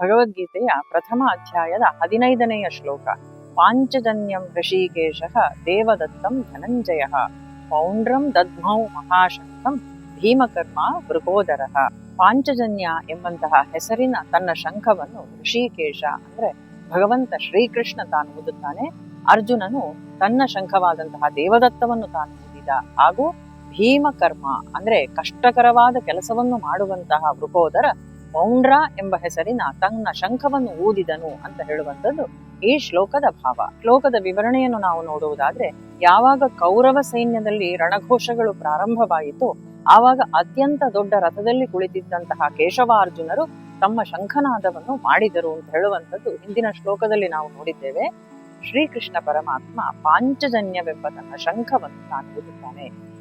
ಭಗವದ್ಗೀತೆಯ ಪ್ರಥಮ ಅಧ್ಯಾಯದ ಹದಿನೈದನೆಯ ಶ್ಲೋಕ. ಪಾಂಚಜನ್ಯಂ ಋಷಿಕೇಶ ದೇವದತ್ತಂ ಧನಂಜಯ. ಪೌಂಡ್ರಂ ದದ್ಮೌ ಮಹಾಶಂಖಂ ಭೀಮಕರ್ಮ ಮೃಗೋದರ ಪಾಂಚಜನ್ಯ ಎಂಬಂತಹ ಹೆಸರಿನ ತನ್ನ ಶಂಖವನ್ನು ಋಷಿಕೇಶ ಅಂದ್ರೆ ಭಗವಂತ ಶ್ರೀಕೃಷ್ಣ ತಾನು ಓದುತ್ತಾನೆ. ಅರ್ಜುನನು ತನ್ನ ಶಂಖವಾದಂತಹ ದೇವದತ್ತವನ್ನು ತಾನು ಓದಿದ. ಹಾಗೂ ಭೀಮಕರ್ಮ ಅಂದ್ರೆ ಕಷ್ಟಕರವಾದ ಕೆಲಸವನ್ನು ಮಾಡುವಂತಹ ವೃಕೋದರ ಪೌಂಡ್ರ ಎಂಬ ಹೆಸರಿನ ತನ್ನ ಶಂಖವನ್ನು ಊದಿದನು ಅಂತ ಹೇಳುವಂಥದ್ದು ಈ ಶ್ಲೋಕದ ಭಾವ. ಶ್ಲೋಕದ ವಿವರಣೆಯನ್ನು ನಾವು ನೋಡುವುದಾದ್ರೆ, ಯಾವಾಗ ಕೌರವ ಸೈನ್ಯದಲ್ಲಿ ರಣಘೋಷಗಳು ಪ್ರಾರಂಭವಾಯಿತು, ಆವಾಗ ಅತ್ಯಂತ ದೊಡ್ಡ ರಥದಲ್ಲಿ ಕುಳಿತಿದ್ದಂತಹ ಕೇಶವಾರ್ಜುನರು ತಮ್ಮ ಶಂಖನಾದವನ್ನು ಮಾಡಿದರು ಅಂತ ಹೇಳುವಂಥದ್ದು ಹಿಂದಿನ ಶ್ಲೋಕದಲ್ಲಿ ನಾವು ನೋಡಿದ್ದೇವೆ. ಶ್ರೀಕೃಷ್ಣ ಪರಮಾತ್ಮ ಪಾಂಚಜನ್ಯವೆಂಬ ತನ್ನ ಶಂಖವನ್ನು ತಾನು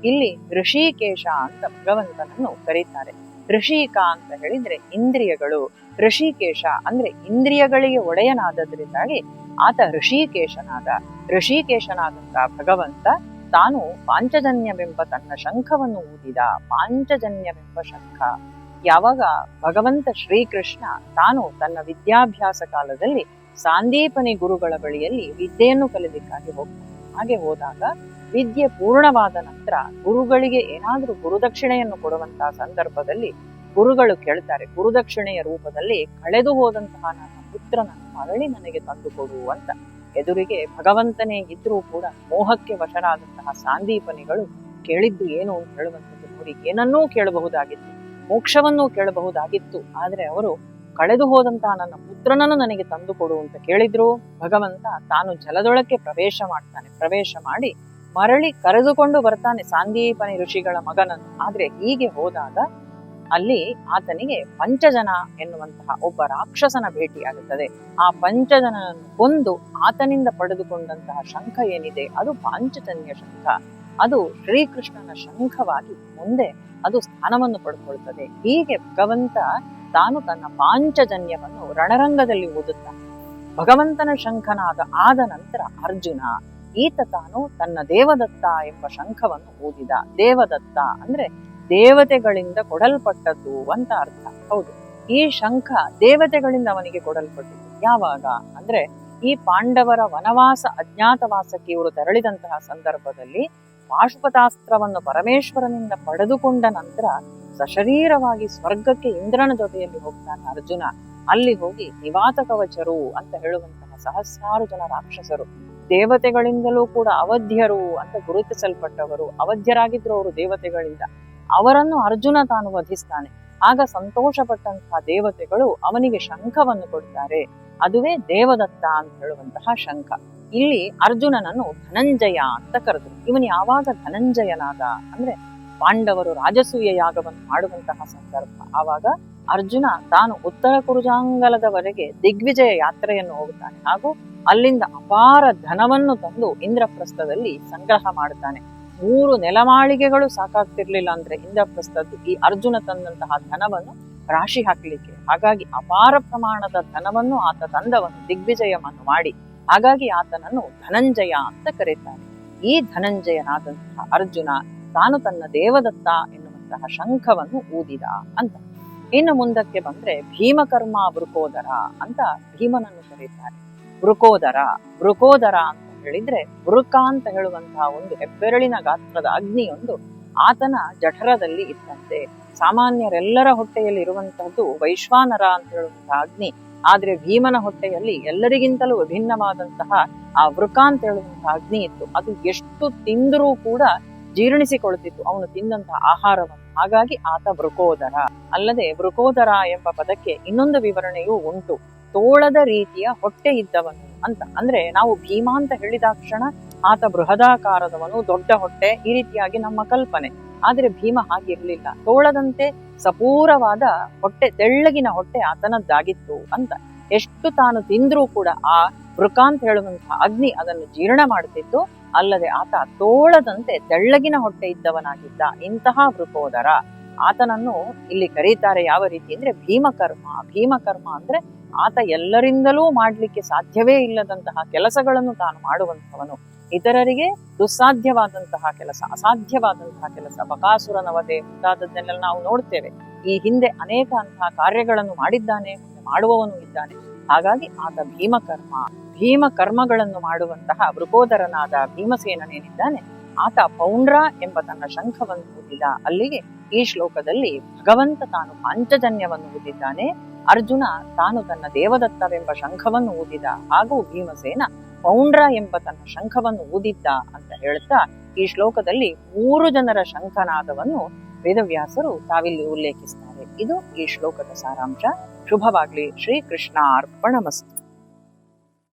ಇಲ್ಲಿ ಋಷಿಕೇಶ ಅಂತ ಭಗವಂತನನ್ನು ಕರೀತಾರೆ. ಋಷಿಕ ಅಂತ ಹೇಳಿದ್ರೆ ಇಂದ್ರಿಯಗಳು. ಋಷಿಕೇಶ ಅಂದ್ರೆ ಇಂದ್ರಿಯಗಳಿಗೆ ಒಡೆಯನಾದದ್ರಿಂದಾಗಿ ಆತ ಋಷಿಕೇಶನಾದ. ಋಷಿಕೇಶನಾದಂತ ಭಗವಂತ ತಾನು ಪಾಂಚಜನ್ಯವೆಂಬ ತನ್ನ ಶಂಖವನ್ನು ಊದಿದ. ಪಾಂಚಜನ್ಯವೆಂಬ ಶಂಖ. ಯಾವಾಗ ಭಗವಂತ ಶ್ರೀಕೃಷ್ಣ ತಾನು ತನ್ನ ವಿದ್ಯಾಭ್ಯಾಸ ಕಾಲದಲ್ಲಿ ಸಾಂದೀಪನಿ ಗುರುಗಳ ಬಳಿಯಲ್ಲಿ ವಿದ್ಯೆಯನ್ನು ಕಲಿಲಿಕ್ಕಾಗಿ ಹೋಗ್ತಾನೆ ಹಾಗೆ ಹೋದಾಗ ವಿದ್ಯೆ ಪೂರ್ಣವಾದ ನಂತರ ಗುರುಗಳಿಗೆ ಏನಾದರೂ ಗುರುದಕ್ಷಿಣೆಯನ್ನು ಕೊಡುವಂತಹ ಸಂದರ್ಭದಲ್ಲಿ ಗುರುಗಳು ಕೇಳ್ತಾರೆ. ಗುರುದಕ್ಷಿಣೆಯ ರೂಪದಲ್ಲಿ ಕಳೆದು ಹೋದಂತಹ ನನ್ನ ಪುತ್ರನನ್ನು ಮರಳಿ ನನಗೆ ತಂದುಕೊಡು ಅಂತ. ಎದುರಿಗೆ ಭಗವಂತನೇ ಇದ್ರೂ ಕೂಡ ಮೋಹಕ್ಕೆ ವಶರಾದಂತಹ ಸಾಂದೀಪನಿಗಳು ಕೇಳಿದ್ದು ಏನು ಅಂತ ಹೇಳುವಂಥದ್ದು ನೋಡಿ. ಏನನ್ನೂ ಕೇಳಬಹುದಾಗಿತ್ತು. ಮೋಕ್ಷವನ್ನೂ ಕೇಳಬಹುದಾಗಿತ್ತು. ಆದರೆ ಅವರು ಕಳೆದು ಹೋದಂತಹ ನನ್ನ ಪುತ್ರನನ್ನು ನನಗೆ ತಂದುಕೊಡು ಅಂತ ಕೇಳಿದ್ರು. ಭಗವಂತ ತಾನು ಜಲದೊಳಕ್ಕೆ ಪ್ರವೇಶ ಮಾಡ್ತಾನೆ. ಪ್ರವೇಶ ಮಾಡಿ ಮರಳಿ ಕರೆದುಕೊಂಡು ಬರ್ತಾನೆ ಸಾಂದೀಪನಿ ಋಷಿಗಳ ಮಗನನ್ನು. ಆದ್ರೆ ಹೀಗೆ ಹೋದಾಗ ಅಲ್ಲಿ ಆತನಿಗೆ ಪಂಚಜನ ಎನ್ನುವಂತಹ ಒಬ್ಬ ರಾಕ್ಷಸನ ಭೇಟಿಯಾಗುತ್ತದೆ. ಆ ಪಂಚಜನನನ್ನು ಕೊಂದು ಆತನಿಂದ ಪಡೆದುಕೊಂಡಂತಹ ಶಂಖ ಏನಿದೆ? ಅದು ಪಾಂಚಜನ್ಯ ಶಂಖ. ಅದು ಶ್ರೀಕೃಷ್ಣನ ಶಂಖವಾಗಿ ಮುಂದೆ ಅದು ಸ್ಥಾನವನ್ನು ಪಡ್ಕೊಳ್ತದೆ. ಹೀಗೆ ಭಗವಂತ ತಾನು ತನ್ನ ಪಾಂಚಜನ್ಯವನ್ನು ರಣರಂಗದಲ್ಲಿ ಓದುತ್ತಾನೆ ಭಗವಂತನ ಶಂಖನಾದ ಆದ ನಂತರ ಅರ್ಜುನ ಈತ ತಾನು ತನ್ನ ದೇವದತ್ತ ಎಂಬ ಶಂಖವನ್ನು ಓದಿದ ದೇವದತ್ತ ಅಂದ್ರೆ ದೇವತೆಗಳಿಂದ ಕೊಡಲ್ಪಟ್ಟದ್ದು ಅಂತ ಅರ್ಥ. ಹೌದು. ಈ ಶಂಖ ದೇವತೆಗಳಿಂದ ಅವನಿಗೆ ಕೊಡಲ್ಪಟ್ಟಿದ್ದು. ಯಾವಾಗ? ಅಂದ್ರೆ ಈ ಪಾಂಡವರ ವನವಾಸ, ಅಜ್ಞಾತವಾಸಕ್ಕೆ ಇವರು ತೆರಳಿದಂತಹ ಸಂದರ್ಭದಲ್ಲಿ ಪಾಶುಪತಾಸ್ತ್ರವನ್ನು ಪರಮೇಶ್ವರನಿಂದ ಪಡೆದುಕೊಂಡ ನಂತರ ಸಶರೀರವಾಗಿ ಸ್ವರ್ಗಕ್ಕೆ ಇಂದ್ರನ ಜೊತೆಯಲ್ಲಿ ಹೋಗ್ತಾನೆ ಅರ್ಜುನ. ಅಲ್ಲಿ ಹೋಗಿ ನಿವಾತ ಕವಚರು ಅಂತ ಹೇಳುವಂತಹ ಸಹಸ್ರಾರು ಜನ ರಾಕ್ಷಸರು. ದೇವತೆಗಳಿಂದಲೂ ಕೂಡ ಅವಧ್ಯರು ಅಂತ ಗುರುತಿಸಲ್ಪಟ್ಟವರು, ಅವಧ್ಯರಾಗಿದ್ರು ಅವರು ದೇವತೆಗಳಿಂದ. ಅವರನ್ನು ಅರ್ಜುನ ತಾನು ವಧಿಸ್ತಾನೆ. ಆಗ ಸಂತೋಷಪಟ್ಟಂತಹ ದೇವತೆಗಳು ಅವನಿಗೆ ಶಂಖವನ್ನು ಕೊಡ್ತಾರೆ. ಅದುವೇ ದೇವದತ್ತ ಅಂತ ಹೇಳುವಂತಹ ಶಂಖ. ಇಲ್ಲಿ ಅರ್ಜುನನನ್ನು ಧನಂಜಯ ಅಂತ ಕರೆದರು. ಇವನು ಯಾವಾಗ ಧನಂಜಯನಾದ? ಅಂದ್ರೆ ಪಾಂಡವರು ರಾಜಸೂಯ ಯಾಗವನ್ನು ಮಾಡುವಂತಹ ಸಂದರ್ಭ. ಆವಾಗ ಅರ್ಜುನ ತಾನು ಉತ್ತರ ಕುರುಜಾಂಗಲದವರೆಗೆ ದಿಗ್ವಿಜಯ ಯಾತ್ರೆಯನ್ನು ಹೋಗುತ್ತಾನೆ ಹಾಗೂ ಅಲ್ಲಿಂದ ಅಪಾರ ಧನವನ್ನು ತಂದು ಇಂದ್ರಪ್ರಸ್ಥದಲ್ಲಿ ಸಂಗ್ರಹ ಮಾಡುತ್ತಾನೆ. ಮೂರು ನೆಲಮಾಳಿಗೆಗಳು ಸಾಕಾಗ್ತಿರ್ಲಿಲ್ಲ ಅಂದ್ರೆ ಇಂದ್ರಪ್ರಸ್ಥದ್ದು ಈ ಅರ್ಜುನ ತಂದಂತಹ ಧನವನ್ನು ರಾಶಿ ಹಾಕಲಿಕ್ಕೆ. ಹಾಗಾಗಿ ಅಪಾರ ಪ್ರಮಾಣದ ಧನವನ್ನು ಆತ ತಂದವನು ದಿಗ್ವಿಜಯವನ್ನು ಮಾಡಿ. ಹಾಗಾಗಿ ಆತನನ್ನು ಧನಂಜಯ ಅಂತ ಕರೀತಾನೆ ಈ ಧನಂಜಯನಾದಂತಹ ಅರ್ಜುನ ತಾನು ತನ್ನ ದೇವದತ್ತ ಎನ್ನುವಂತಹ ಶಂಖವನ್ನು ಊದಿದ ಅಂತ. ಇನ್ನು ಮುಂದಕ್ಕೆ ಬಂದ್ರೆ ಭೀಮಕರ್ಮ ವೃಕೋದರ ಅಂತ ಭೀಮನನ್ನು ಕರೀತಾರೆ. ವೃಕೋದರ ವೃಕೋದರ ಅಂತ ಹೇಳಿದ್ರೆ ವೃಕ ಅಂತ ಹೇಳುವಂತಹ ಒಂದು ಹೆಬ್ಬೆರಳಿನ ಗಾತ್ರದ ಅಗ್ನಿಯೊಂದು ಆತನ ಜಠರದಲ್ಲಿ ಇತ್ತಂತೆ ಸಾಮಾನ್ಯರೆಲ್ಲರ ಹೊಟ್ಟೆಯಲ್ಲಿ ಇರುವಂತಹದ್ದು ವೈಶ್ವಾನರ ಅಂತ ಹೇಳುವಂತಹ ಅಗ್ನಿ. ಆದ್ರೆ ಭೀಮನ ಹೊಟ್ಟೆಯಲ್ಲಿ ಎಲ್ಲರಿಗಿಂತಲೂ ವಿಭಿನ್ನವಾದಂತಹ ಆ ವೃಕ ಅಂತ ಹೇಳುವಂತಹ ಅಗ್ನಿ ಇತ್ತು. ಅದು ಎಷ್ಟು ತಿಂದರೂ ಕೂಡ ಜೀರ್ಣಿಸಿಕೊಳ್ತಿತ್ತು. ಅವನು ತಿಂದಂತಹ ಆಹಾರವನ್ನು. ಹಾಗಾಗಿ ಆತ ವೃಕೋದರ. ಅಲ್ಲದೆ ವೃಕೋದರ ಎಂಬ ಪದಕ್ಕೆ ಇನ್ನೊಂದು ವಿವರಣೆಯೂ ಉಂಟು. ತೋಳದ ರೀತಿಯ ಹೊಟ್ಟೆ ಇದ್ದವನು ಅಂತ. ಅಂದ್ರೆ ನಾವು ಭೀಮಾ ಅಂತ ಹೇಳಿದಾಕ್ಷಣ ಆತ ಬೃಹದಾಕಾರದವನು, ದೊಡ್ಡ ಹೊಟ್ಟೆ, ಈ ರೀತಿಯಾಗಿ ನಮ್ಮ ಕಲ್ಪನೆ. ಆದರೆ ಭೀಮ ಹಾಗಿರ್ಲಿಲ್ಲ. ತೋಳದಂತೆ ಸಪೂರವಾದ ಹೊಟ್ಟೆ, ತೆಳ್ಳಗಿನ ಹೊಟ್ಟೆ ಆತನದ್ದಾಗಿತ್ತು ಅಂತ. ಎಷ್ಟು ತಾನು ತಿಂದ್ರೂ ಕೂಡ ಆ ವೃಕ ಅಂತ ಹೇಳುವಂತಹ ಅಗ್ನಿ ಅದನ್ನು ಜೀರ್ಣ ಮಾಡುತ್ತಿತ್ತು ಅಲ್ಲದೆ ಆತ ತೋಳದಂತೆ ತೆಳ್ಳಗಿನ ಹೊಟ್ಟೆ ಇದ್ದವನಾಗಿದ್ದ ಇಂತಹ ವೃಕೋದರ ಆತನನ್ನು ಇಲ್ಲಿ ಕರೀತಾರೆ ಯಾವ ರೀತಿ ಅಂದ್ರೆ ಭೀಮಕರ್ಮ. ಭೀಮಕರ್ಮ ಅಂದ್ರೆ ಆತ ಎಲ್ಲರಿಂದಲೂ ಮಾಡ್ಲಿಕ್ಕೆ ಸಾಧ್ಯವೇ ಇಲ್ಲದಂತಹ ಕೆಲಸಗಳನ್ನು ತಾನು ಮಾಡುವಂತವನು ಇತರರಿಗೆ ದುಸ್ಸಾಧ್ಯವಾದಂತಹ ಕೆಲಸ, ಅಸಾಧ್ಯವಾದಂತಹ ಕೆಲಸ. ಬಕಾಸುರನವತೆ ಮುಂತಾದದ್ದನ್ನೆಲ್ಲ ನಾವು ನೋಡ್ತೇವೆ. ಈ ಹಿಂದೆ ಅನೇಕ ಅಂತಹ ಕಾರ್ಯಗಳನ್ನು ಮಾಡಿದ್ದಾನೆ ಮಾಡುವವನು ಇದ್ದಾನೆ. ಹಾಗಾಗಿ ಆತ ಭೀಮಕರ್ಮ ಭೀಮ ಕರ್ಮಗಳನ್ನು ಮಾಡುವಂತಹ ವೃಕೋದರನಾದ ಭೀಮಸೇನನೇನಿದ್ದಾನೆ, ಆತ ಪೌಂಡ್ರ ಎಂಬ ತನ್ನ ಶಂಖವನ್ನು ಊದಿದ. ಅಲ್ಲಿಗೆ ಈ ಶ್ಲೋಕದಲ್ಲಿ ಭಗವಂತ ತಾನು ಪಾಂಚಜನ್ಯವನ್ನು ಊದಿದ್ದಾನೆ, ಅರ್ಜುನ ತಾನು ತನ್ನ ದೇವದತ್ತವೆಂಬ ಶಂಖವನ್ನು ಊದಿದ. ಹಾಗೂ ಭೀಮಸೇನ ಪೌಂಡ್ರ ಎಂಬ ತನ್ನ ಶಂಖವನ್ನು ಊದಿದ್ದ ಅಂತ ಹೇಳ್ತಾ ಈ ಶ್ಲೋಕದಲ್ಲಿ ಮೂರು ಜನರ ಶಂಖನಾದವನ್ನು ವೇದವ್ಯಾಸರು ತಾವಿಲ್ಲಿ ಉಲ್ಲೇಖಿಸ್ತಾರೆ. ಇದು ಈ ಶ್ಲೋಕದ ಸಾರಾಂಶ. ಶುಭವಾಗ್ಲಿ ಶ್ರೀ ಅರ್ಪಣ ಅರ್ಪಣಮಸ್ತು